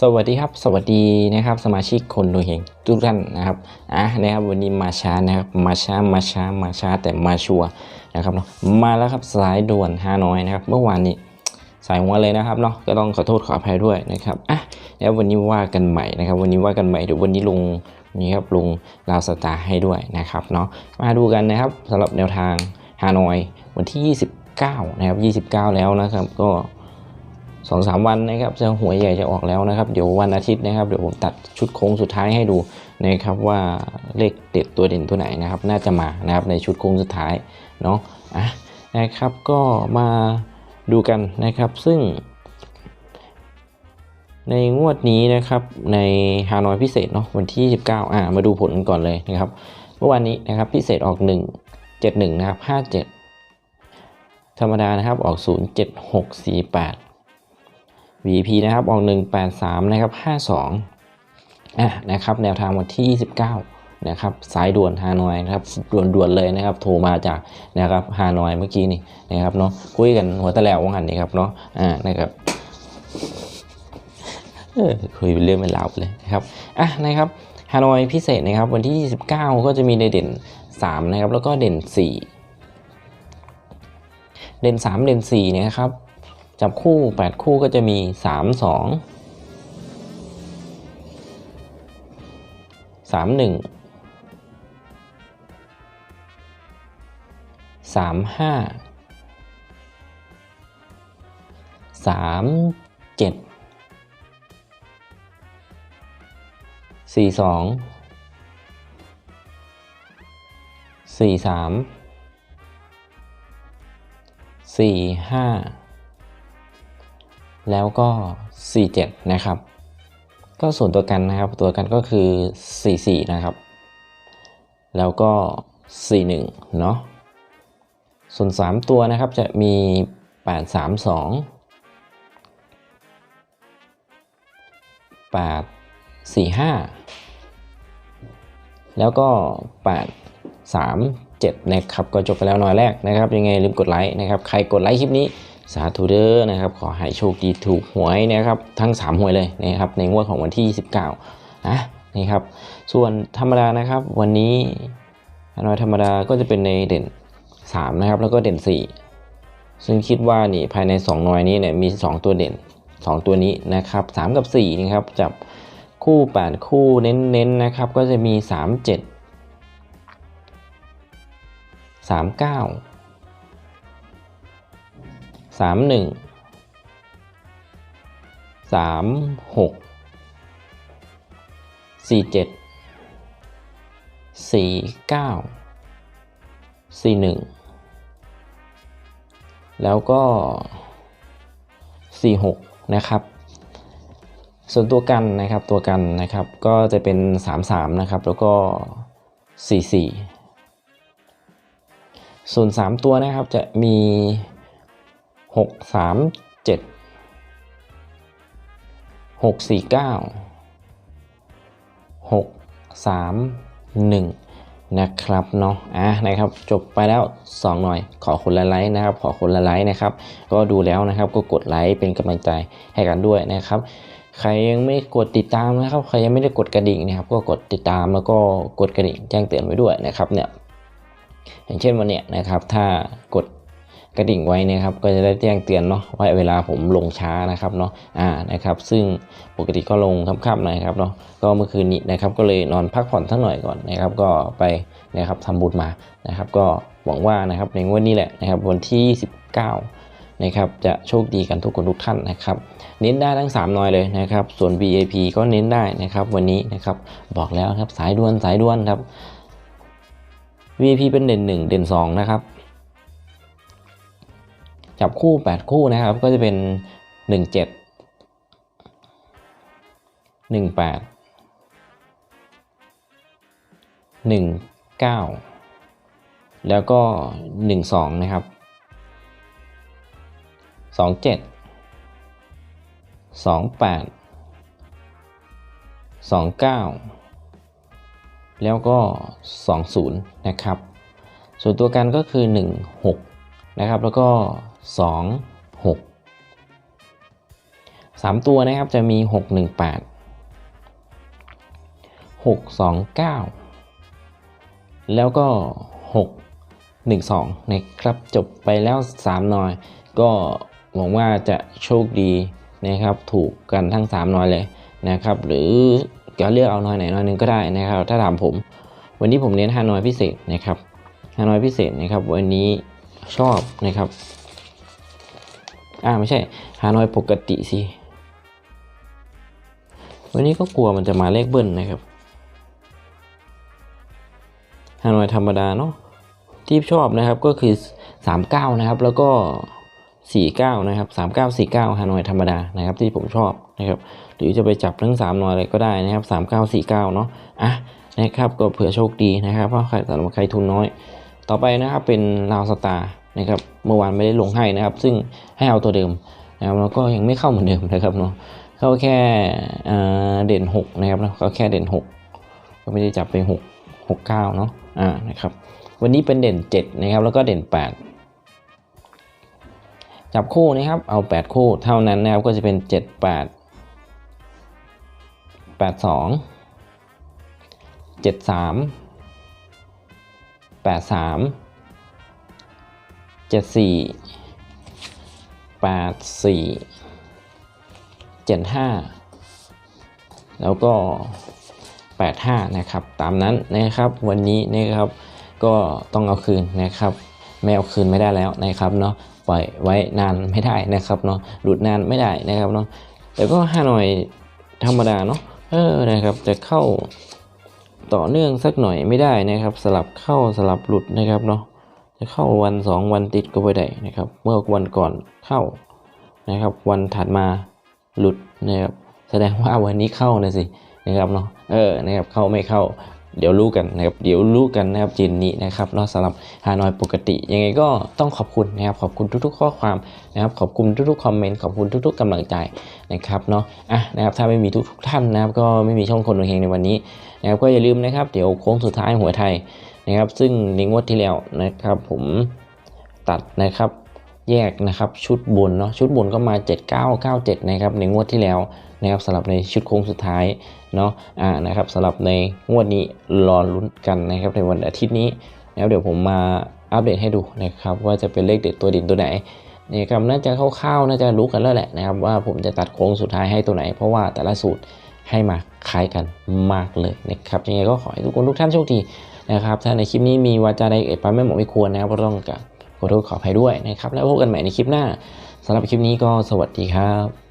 สวัสดีครับ สวัสดีนะครับ สมาชิกคนดูเฮงทุกท่านนะครับอะนะครับวันนี้มาช้านะครับมาช้ามาช้ามาช้าแต่มาชัวนะครับเนาะมาแล้วครับสายด่วนฮาน้อยนะครับ เมื่อวานนี้สายหัวเลยนะครับเนาะก็ต้องขอโทษขออภัยด้วยนะครับอะแล้ววันนี้ว่ากันใหม่นะครับ วันนี้ว่ากันใหม่เดี๋ยววันนี้ลงนี่ครับลงลาวสตาร์ให้ด้วยนะครับเนาะมาดูกันนะครับสำหรับแนวทางฮานอยวันที่ 29 นะครับ 29 แล้วนะครับ ก็ สองสามวันนะครับจะหวยใหญ่จะออกแล้วนะครับ เดี๋ยววันอาทิตย์นะครับเดี๋ยวผมตัดชุดโค้งสุดท้ายให้ดูนะครับว่าเลขเด็ดตัวเด่นตัวไหนนะครับ น่าจะมานะครับในชุดโค้งสุดท้ายเนาะอะนะครับก็มาดูกันนะครับซึ่ง ในงวดนี้นะครับในฮานอยพิเศษเนาะวันที่ 29อ่ามาดูผลก่อนเลยนะครับเมื่อวานนี้นะครับพิเศษออก 1 71 นะครับ 57 ธรรมดานะครับออก 07648 VP นะครับออก 183 นะครับ 52อะนะครับแนวทางวันที่ 29 นะครับสายด่วนฮานอยนะครับด่วนๆเลยนะครับ โทรมาจากนะครับฮานอยเมื่อกี้นี่นะครับเนาะคุยกันหัวตะแล้วว่างันนี่ครับเนาะอ่านะครับเคุยเป็นเรื่องเป็นราวเลยนะครับอะนะครับฮานอยพิเศษนะครับวันที่ 29 ก็จะมีในเด่น 3 นะครับ แล้วก็เด่น 4 เด่น 3 เด่น4เนี่ยนะครับ จับคู่ 8 คู่ก็จะมี 3 2 3 1 3 5 3 7 4 2 4 3 4 5 แล้วก็ 47 นะครับ ก็ส่วนตัวกันนะครับ ตัวกันก็คือ 44 นะครับ แล้วก็ 41 เนาะ ส่วน 3 ตัวนะครับจะมี 832 8 45 แล้วก็ 8 3 7 นะครับ ก็จบไปแล้วหน่อยแรกนะครับ ยังไงลืมกดไลค์นะครับ ใครกดไลค์คลิปนี้ สาธุเด้อนะครับ ขอให้โชคดีถูกหวยนะครับทั้ง 3 หวยเลยนะครับในงวดของวันที่ 29นะนี่ครับ ส่วนธรรมดานะครับ วันนี้ฮานอยธรรมดาก็จะเป็นในเด่น 3 นะครับ แล้วก็เด่น 4 ซึ่งคิดว่านี่ภายใน 2 หน่วยนี้เนี่ยมี 2 ตัวเด่น 2 ตัวนี้นะครับ 3 กับ4นะครับจับคู่8คู่เน้นๆนะครับ ก็จะมี 3 7 3 9 สามหนึ่งสามหกสี่เจ็ดสี่เก้าสี่หนึ่งแล้วก็สี่หกนะครับ ส่วนตัวกันนะครับตัวกันนะครับก็จะเป็นสามสามนะครับแล้วก็สี่สี่ส่วนสามตัวนะครับจะมี หกสามเจ็ดหกสี่เก้าหกสามหนึ่งนะครับเนาะอะนะครับจบไปแล้วสองหน่อย ขอคนละไลค์นะครับ ขอคนละไลค์นะครับ ก็ดูแล้วนะครับก็กดไลค์เป็นกำลังใจให้กันด้วยนะครับ ใครยังไม่กดติดตามนะครับ ใครยังไม่ได้กดกระดิ่งนะครับ ก็กดติดตามแล้วก็กดกระดิ่งแจ้งเตือนไว้ด้วยนะครับเนี่ยอย่างเช่นวันเนี้ยนะครับ ถ้ากด กระดิ่งไว้นะครับก็จะได้แจ้งเตือนเนาะว่าเวลาผมลงช้านะครับเนาะอ่านะครับ ซึ่งปกติก็ลงค่ำๆนะครับเนาะก็เมื่อคืนนี้นะครับก็เลยนอนพักผ่อนสักหน่อยก่อนนะครับ ก็ไปนะครับทำบุญมานะครับ ก็หวังว่านะครับในงวดนี้แหละนะครับวันที่ 19นะครับจะโชคดีกันทุกคนทุกท่านนะครับ เน้นได้ทั้ง 3น้อยเลยนะครับ ส่วน VIP ก็เน้นได้นะครับ วันนี้นะครับบอกแล้วครับสายด่วนสายด่วนครับ VIP เป็นเด่น1 เด่น2นะครับ จับคู่ 8 คู่นะครับ ก็จะเป็น 1 7 1 8 1 9 แล้วก็ 1 2 นะครับ 2 7 2 8 2 9 แล้วก็ 20 นะครับ ส่วนตัวกันก็คือ 1 6 นะครับ แล้วก็ 2 6สามตัวนะครับจะมีหกหนึ่งแปดหกสองเก้าแล้วก็หกหนึ่งสองนะครับ จบไปแล้วสามหน่อย ก็หวังว่าจะโชคดีนะครับ ถูกกันทั้งสามหน่อยเลยนะครับ หรือจะเลือกเอาหน่อยไหนหน่อยหนึงก็ได้นะครับ ถ้าถามผม วันนี้ผมเน้นฮานอยพิเศษนะครับฮานอยพิเศษนะครับ วันนี้ ชอบนะครับ อ่าไม่ใช่ฮานอยปกติสิ วันนี้ก็กลัวมันจะมาเลขเบิ้ลนะครับฮานอยธรรมดาเนาะที่ชอบนะครับก็คือ 39 นะครับ แล้วก็ 49 นะครับ 39 49ฮานอยธรรมดานะครับ ที่ผมชอบนะครับหรือจะไปจับทั้ง3หน่อยอะไรก็ได้นะครับ 39 49 เนาะอะนะครับก็เผื่อโชคดีนะครับเพราะใครสำหรับใครทุนน้อย ต่อไปนะครับเป็นลาวสตาร์นะครับเมื่อวานไม่ได้ลงให้นะครับ ซึ่งให้เอาตัวเดิมนะครับแล้วก็ยังไม่เข้าเหมือนเดิมนะครับเนาะเข้าแค่เด่น 6 นะครับนะเขาแค่เด่น 6 ก็ไม่ได้จับไป 6 6 9เนาะอ่านะครับวันนี้เป็นเด่น 7 นะครับ แล้วก็เด่น 8 จับคู่นะครับเอา 8 คู่เท่านั้นนะครับก็จะเป็น 7 8 8 2 7 3 8 3 7 4 8 4 7 5 แล้วก็ 85 นะครับ ตามนั้นนะครับวันนี้นะครับก็ต้องเอาคืนนะครับ ไม่เอาคืนไม่ได้แล้วนะครับเนาะปล่อยไว้นานไม่ได้นะครับเนาะหลุดนานไม่ได้นะครับเนาะแต่ก็ห้าหน่อยธรรมดาเนาะเออนะครับจะเข้า ต่อเนื่องสักหน่อยไม่ได้นะครับ สลับเข้าสลับหลุดนะครับเนาะจะเข้าวันสองวันติดก็ไม่ได้นะครับ เมื่อวันก่อนเข้านะครับ วันถัดมาหลุดนะครับแสดงว่าวันนี้เข้านะสินะครับเนาะเออนะครับเข้าไม่เข้า เดี๋ยวรู้กันนะครับเดี๋ยวรู้กันนะครับเจนนี้นะครับนาะสำหรับฮานอยปกติ ยังไงก็ต้องขอบคุณนะครับขอบคุณทุกๆ ข้อความนะครับขอบคุณทุกๆคอมเมนต์ขอบคุณทุก ๆกำลังใจนะครับเนาะอะนะครับถ้าไม่มีทุกๆท่านนะครับก็ไม่มีช่องคนดวงเฮงในวันนี้นะครับก็อย่าลืมนะครับเดี๋ยวโค้งสุดท้ายหัวไทยนะครับซึ่งในงวดที่แล้วนะครับผมตัดนะครับ แยกนะครับชุดบนเนาะชุดบนก็มา 7997 นะครับในงวดที่แล้วนะครับสำหรับในชุดโค้งสุดท้ายเนาะอ่านะครับสำหรับในงวดนี้รอลุ้นกันนะครับในวันอาทิตย์นี้นะครับเดี๋ยวผมมาอัปเดตให้ดูนะครับว่าจะเป็นเลขเด็ดตัวดิ่นตัวไหนนะครับน่าจะคร่าวๆน่าจะรู้กันแล้วแหละนะครับว่าผมจะตัดโค้งสุดท้ายให้ตัวไหน เพราะว่าแต่ละสูตรให้มาคล้ายกันมากเลยนะครับยังไงก็ขอให้ทุกคนทุกท่านโชคดีนะครับถ้าในคลิปนี้มีวาจาใดเอ่ยไปไม่เหมาะไม่ควรนะครับก็ต้องกับ ขอโทษขออภัยด้วยนะครับ แล้วพบกันใหม่ในคลิปหน้าสำหรับคลิปนี้ก็สวัสดีครับ